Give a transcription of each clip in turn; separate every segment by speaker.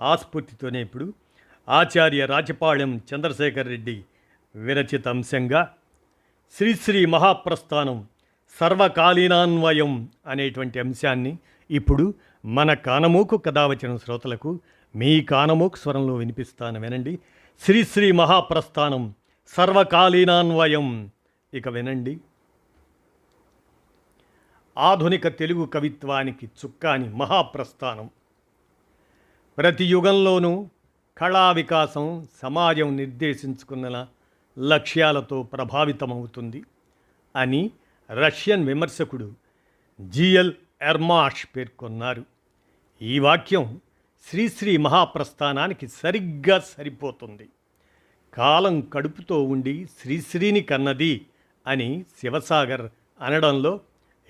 Speaker 1: ఆస్ఫూర్తితోనే ఇప్పుడు ఆచార్య రాజపాళెం చంద్రశేఖర్ రెడ్డి విరచిత అంశంగా శ్రీశ్రీ మహాప్రస్థానం సర్వకాలీనాన్వయం అనేటువంటి అంశాన్ని ఇప్పుడు మన కానమూకు కథావచన శ్రోతలకు మీ కానమూకు స్వరంలో వినిపిస్తాను వినండి. శ్రీశ్రీ మహాప్రస్థానం సర్వకాలీనాన్వయం. ఇక వినండి. ఆధునిక తెలుగు కవిత్వానికి చుక్కాని మహాప్రస్థానం. ప్రతి యుగంలోనూ కళా వికాసం సమాజం నిర్దేశించుకున్న లక్ష్యాలతో ప్రభావితమవుతుంది అని రష్యన్ విమర్శకుడు జిఎల్ ఎర్మాష్ పేర్కొన్నారు. ఈ వాక్యం శ్రీశ్రీ మహాప్రస్థానానికి సరిగ్గా సరిపోతుంది. కాలం కడుపుతో ఉండి శ్రీశ్రీని కన్నది అని శివసాగర్ అనడంలో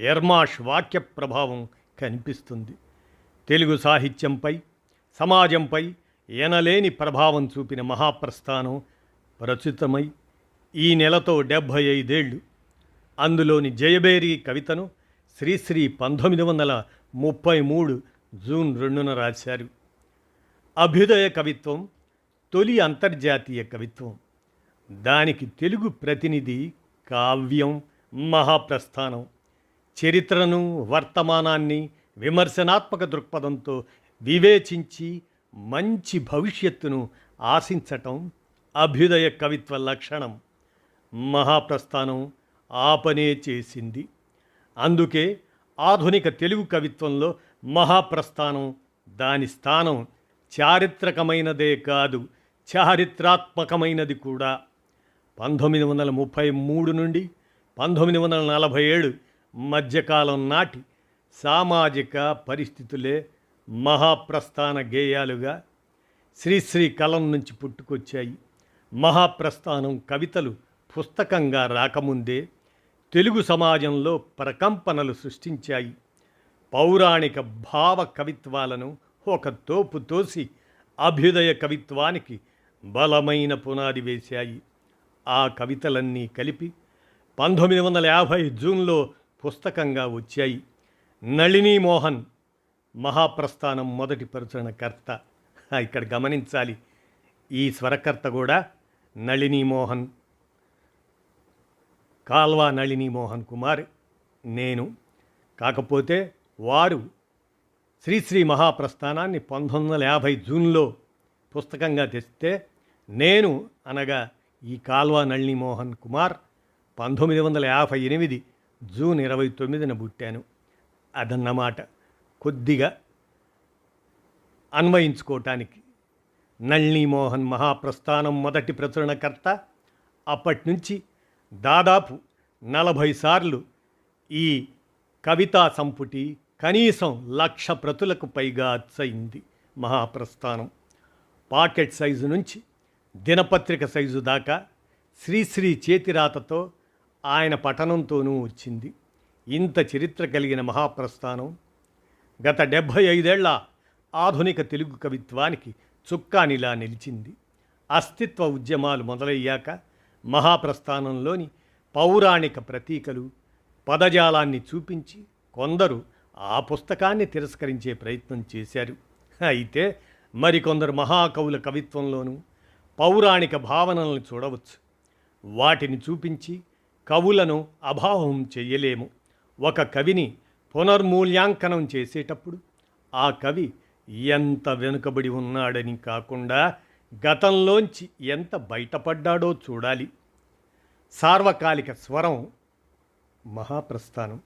Speaker 1: ఎర్మాష్ వాక్య ప్రభావం కనిపిస్తుంది. తెలుగు సాహిత్యంపై సమాజంపై ఎనలేని ప్రభావం చూపిన మహాప్రస్థానం ప్రచుతమై ఈ నెలతో డెబ్భై ఐదేళ్ళు అందులోని జయబేరి కవితను శ్రీశ్రీ పంతొమ్మిది వందల ముప్పై మూడు జూన్ రెండున రాశారు. అభ్యుదయ కవిత్వం తొలి అంతర్జాతీయ కవిత్వం. దానికి తెలుగు ప్రతినిధి కావ్యం మహాప్రస్థానం. చరిత్రను వర్తమానాన్ని విమర్శనాత్మక దృక్పథంతో వివేచించి మంచి భవిష్యత్తును ఆశించటం అభ్యుదయ కవిత్వ లక్షణం. మహాప్రస్థానం ఆపనే చేసింది. అందుకే ఆధునిక తెలుగు కవిత్వంలో మహాప్రస్థానం దాని స్థానం చారిత్రకమైనదే కాదు చారిత్రాత్మకమైనది కూడా. పంతొమ్మిది వందల ముప్పై మూడు నుండి పంతొమ్మిది వందల నలభై ఏడు మధ్యకాలం నాటి సామాజిక పరిస్థితులే మహాప్రస్థాన గేయాలుగా శ్రీశ్రీ కలం నుంచి పుట్టుకొచ్చాయి. మహాప్రస్థానం కవితలు పుస్తకంగా రాకముందే తెలుగు సమాజంలో ప్రకంపనలు సృష్టించాయి. పౌరాణిక భావ కవిత్వాలను ఒక తోపు తోసి అభ్యుదయ కవిత్వానికి బలమైన పునాది వేశాయి. ఆ కవితలన్నీ కలిపి పంతొమ్మిది వందల యాభై జూన్లో పుస్తకంగా వచ్చాయి. నళినీ మోహన్ మహాప్రస్థానం మొదటి ప్రచురణకర్త. ఇక్కడ గమనించాలి. ఈ స్వరకర్త కూడా నళినీమోహన్ కాల్వా నళిని మోహన్ కుమార్ నేను. కాకపోతే వారు శ్రీశ్రీ మహాప్రస్థానాన్ని పంతొమ్మిది వందల యాభై జూన్లో పుస్తకంగా తెస్తే నేను అనగా ఈ కాల్వా నళిని మోహన్ కుమార్ పంతొమ్మిది వందల యాభై ఎనిమిది జూన్ ఇరవై తొమ్మిదిన పుట్టాను. అదన్నమాట. కొద్దిగా అన్వయించుకోవటానికి నళిని మోహన్ మహాప్రస్థానం మొదటి ప్రచురణకర్త. అప్పటి నుంచి దాదాపు నలభై సార్లు ఈ కవితా సంపుటి కనీసం లక్ష ప్రతులకు పైగా అచ్చయింది మహాప్రస్థానం. పాకెట్ సైజు నుంచి దినపత్రిక సైజు దాకా శ్రీశ్రీ చేతిరాతతో ఆయన పఠనంతోనూ వచ్చింది. ఇంత చరిత్ర కలిగిన మహాప్రస్థానం గత డెబ్భై ఐదేళ్ళ ఆధునిక తెలుగు కవిత్వానికి చుక్కానిలా నిలిచింది. అస్తిత్వ ఉద్యమాలు మొదలయ్యాక మహాప్రస్థానంలోని పౌరాణిక ప్రతీకలు పదజాలాన్ని చూపించి కొందరు ఆ పుస్తకాన్ని తిరస్కరించే ప్రయత్నం చేశారు. అయితే మరికొందరు మహాకవుల కవిత్వంలోనూ పౌరాణిక భావనలను చూడవచ్చు. వాటిని చూపించి కవులను అభావం చెయ్యలేము ఒక కవిని పునర్మూల్యాంకనం చేసేటప్పుడు ఆ కవి ఎంత వెనుకబడి ఉన్నాడని కాకుండా గతంలోంచి ఎంత బయటపడ్డాడో చూడాలి. సార్వకాలిక స్వరం మహాప్రస్థానం.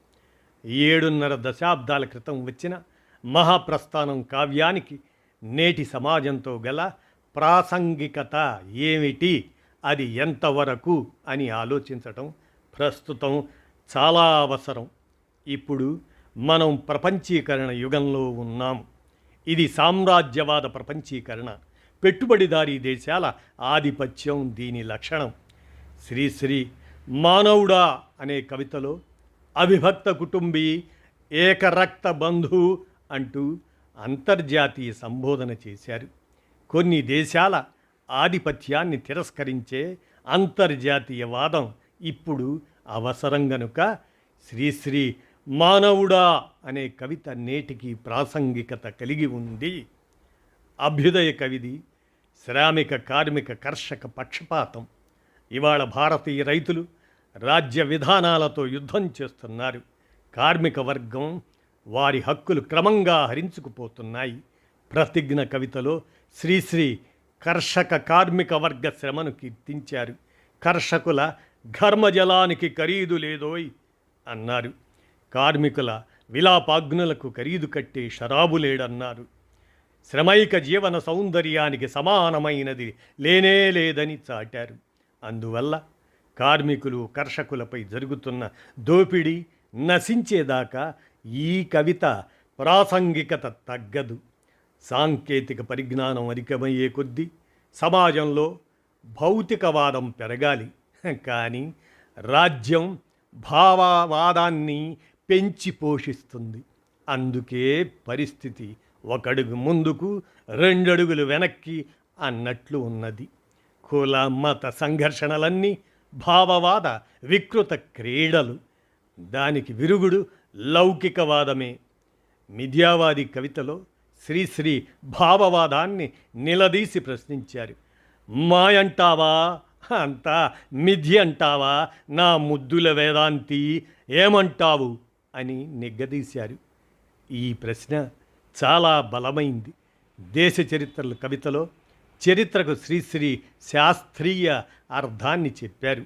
Speaker 1: ఏడున్నర దశాబ్దాల క్రితం వచ్చిన మహాప్రస్థానం కావ్యానికి నేటి సమాజంతో గల ప్రాసంగికత ఏమిటి అది ఎంతవరకు అని ఆలోచించటం ప్రస్తుతం చాలా అవసరం. ఇప్పుడు మనం ప్రపంచీకరణ యుగంలో ఉన్నాం. ఇది సామ్రాజ్యవాద ప్రపంచీకరణ. పెట్టుబడిదారీ దేశాల ఆధిపత్యం దీని లక్షణం. శ్రీశ్రీ మానవుడా అనే కవితలో అవిభక్త కుటుంబీ ఏకరక్త బంధు అంటూ అంతర్జాతీయ సంబోధన చేశారు. కొన్ని దేశాల ఆధిపత్యాన్ని తిరస్కరించే అంతర్జాతీయవాదం ఇప్పుడు అవసరం గనుక శ్రీశ్రీ మానవుడా అనే కవిత నేటికి ప్రాసంగికత కలిగి ఉంది. అభ్యుదయ కవిది శ్రామిక కార్మిక కర్షక పక్షపాతం. ఇవాళ భారతీయ రైతులు రాజ్య విధానాలతో యుద్ధం చేస్తున్నారు. కార్మిక వర్గం వారి హక్కులు క్రమంగా హరించుకుపోతున్నాయి. ప్రతిజ్ఞ కవితలో శ్రీశ్రీ కర్షక కార్మిక వర్గ శ్రమను కీర్తించారు. కర్షకుల ఘర్మజలానికి ఖరీదు లేదోయ్ అన్నారు. కార్మికుల విలాపాగ్నులకు ఖరీదు కట్టే షరాబులేడన్నారు. శ్రమైక జీవన సౌందర్యానికి సమానమైనది లేనే లేదని చాటారు. అందువల్ల కార్మికులు కర్షకులపై జరుగుతున్న దోపిడీ నశించేదాకా ఈ కవిత ప్రాసంగికత తగ్గదు. సాంకేతిక పరిజ్ఞానం అధికమయ్యే కొద్దీ సమాజంలో భౌతికవాదం పెరగాలి. కానీ రాజ్యం భావవాదాన్ని పెంచి పోషిస్తుంది. అందుకే పరిస్థితి ఒకడుగు ముందుకు రెండడుగులు వెనక్కి అన్నట్లు ఉన్నది. కుల మత సంఘర్షణలన్నీ భావవాద వికృత క్రీడలు. దానికి విరుగుడు లౌకికవాదమే. మిథ్యావాది కవితలో శ్రీశ్రీ భావవాదాన్ని నిలదీసి ప్రశ్నించారు. మాయంటావా? అంతా మిథి అంటావా నా ముద్దుల వేదాంతి ఏమంటావు? అని నిగ్గదీశారు. ఈ ప్రశ్న చాలా బలమైంది. దేశ చరిత్రల కవితలో చరిత్రకు శ్రీశ్రీ శాస్త్రీయ అర్థాన్ని చెప్పారు.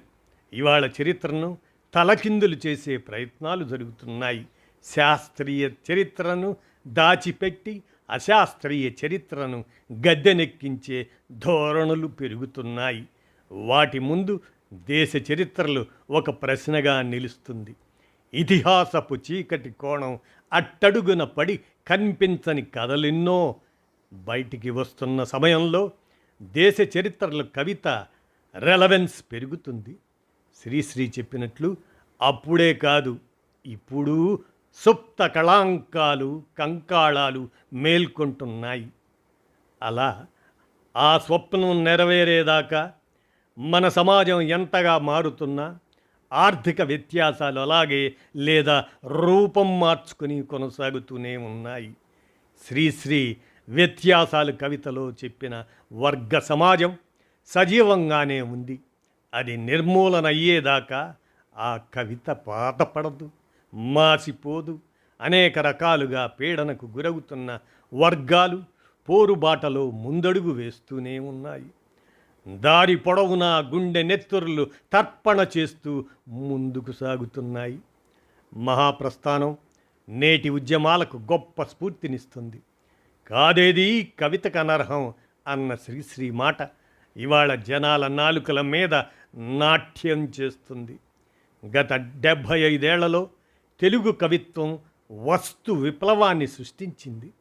Speaker 1: ఇవాళ చరిత్రను తలకిందులు చేసే ప్రయత్నాలు జరుగుతున్నాయి. శాస్త్రీయ చరిత్రను దాచిపెట్టి అశాస్త్రీయ చరిత్రను గద్దెనెక్కించే ధోరణులు పెరుగుతున్నాయి. వాటి ముందు దేశ చరిత్రలు ఒక ప్రశ్నగా నిలుస్తుంది. ఇతిహాసపు చీకటి కోణం అట్టడుగున పడి కనిపించని కథలెన్నో బయటికి వస్తున్న సమయంలో దేశ చరిత్రల కవిత రెలవెన్స్ పెరుగుతుంది. శ్రీశ్రీ చెప్పినట్లు అప్పుడే కాదు ఇప్పుడు సుప్త కళాంకాలు కంకాళాలు మేల్కొంటున్నాయి. అలా ఆ స్వప్నం నెరవేరేదాకా మన సమాజం ఎంతగా మారుతున్నా ఆర్థిక వ్యత్యాసాలు అలాగే లేదా రూపం మార్చుకుని కొనసాగుతూనే ఉన్నాయి. శ్రీశ్రీ వ్యత్యాసాలు కవితలో చెప్పిన వర్గ సమాజం సజీవంగానే ఉంది. అది నిర్మూలన అయ్యేదాకా ఆ కవిత పాతపడదు మాసిపోదు అనేక రకాలుగా పీడనకు గురవుతున్న వర్గాలు పోరుబాటలో ముందడుగు వేస్తూనే ఉన్నాయి. దారి పొడవునా గుండె నెత్తురులు తర్పణ చేస్తూ ముందుకు సాగుతున్నాయి. మహాప్రస్థానం నేటి ఉద్యమాలకు గొప్ప స్ఫూర్తినిస్తుంది. కాదేది కవితకు అనర్హం అన్న శ్రీశ్రీ మాట ఇవాళ జనాల నాలుకల మీద నాట్యం చేస్తుంది. గత డెబ్భై ఐదేళ్ళలో తెలుగు కవిత్వం వస్తు విప్లవాన్ని సృష్టించింది.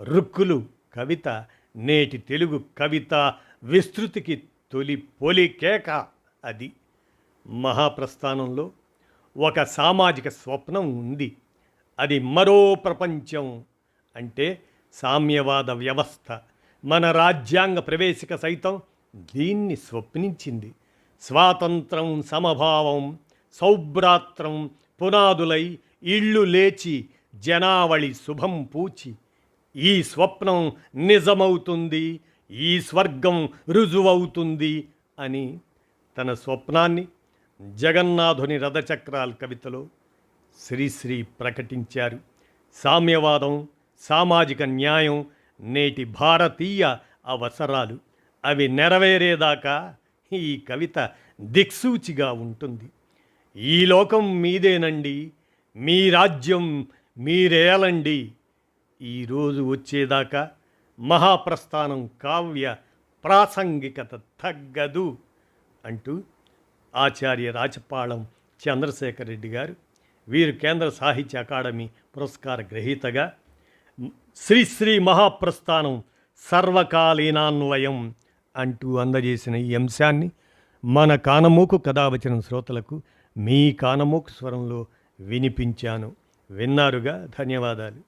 Speaker 1: రుక్కులు కవిత నేటి తెలుగు కవిత విస్తృతికి తొలి పొలి కేక అది. మహాప్రస్థానంలో ఒక సామాజిక స్వప్నం ఉంది. అది మరో ప్రపంచం అంటే సామ్యవాద వ్యవస్థ. మన రాజ్యాంగ ప్రవేశిక సైతం దీన్ని స్వప్నించింది. స్వాతంత్రం సమభావం సౌభ్రాత్రం పునాదులై ఇళ్ళు లేచి జనావళి శుభం పూచి. ఈ స్వప్నం నిజమవుతుంది. ఈ స్వర్గం రుజువవుతుంది అని తన స్వప్నాన్ని జగన్నాథుని రథచక్రాల కవితలో శ్రీశ్రీ ప్రకటించారు. సామ్యవాదం సామాజిక న్యాయం నేటి భారతీయ అవసరాలు అవి నెరవేరేదాకా ఈ కవిత దిక్సూచిగా ఉంటుంది. ఈ లోకం మీదేనండి మీ రాజ్యం మీరేలండి ఈరోజు వచ్చేదాకా మహాప్రస్థానం కావ్య ప్రాసంగికత తగ్గదు అంటూ ఆచార్య రాచపాళం చంద్రశేఖర్ రెడ్డి గారు వీరు కేంద్ర సాహిత్య అకాడమీ పురస్కార గ్రహీతగా శ్రీశ్రీ మహాప్రస్థానం సర్వకాలీనాన్వయం అంటూ అందజేసిన ఈ అంశాన్ని మన కానమూకు కథావచనం శ్రోతలకు మీ కానమూకు స్వరంలో వినిపించాను. విన్నారుగా? ధన్యవాదాలు.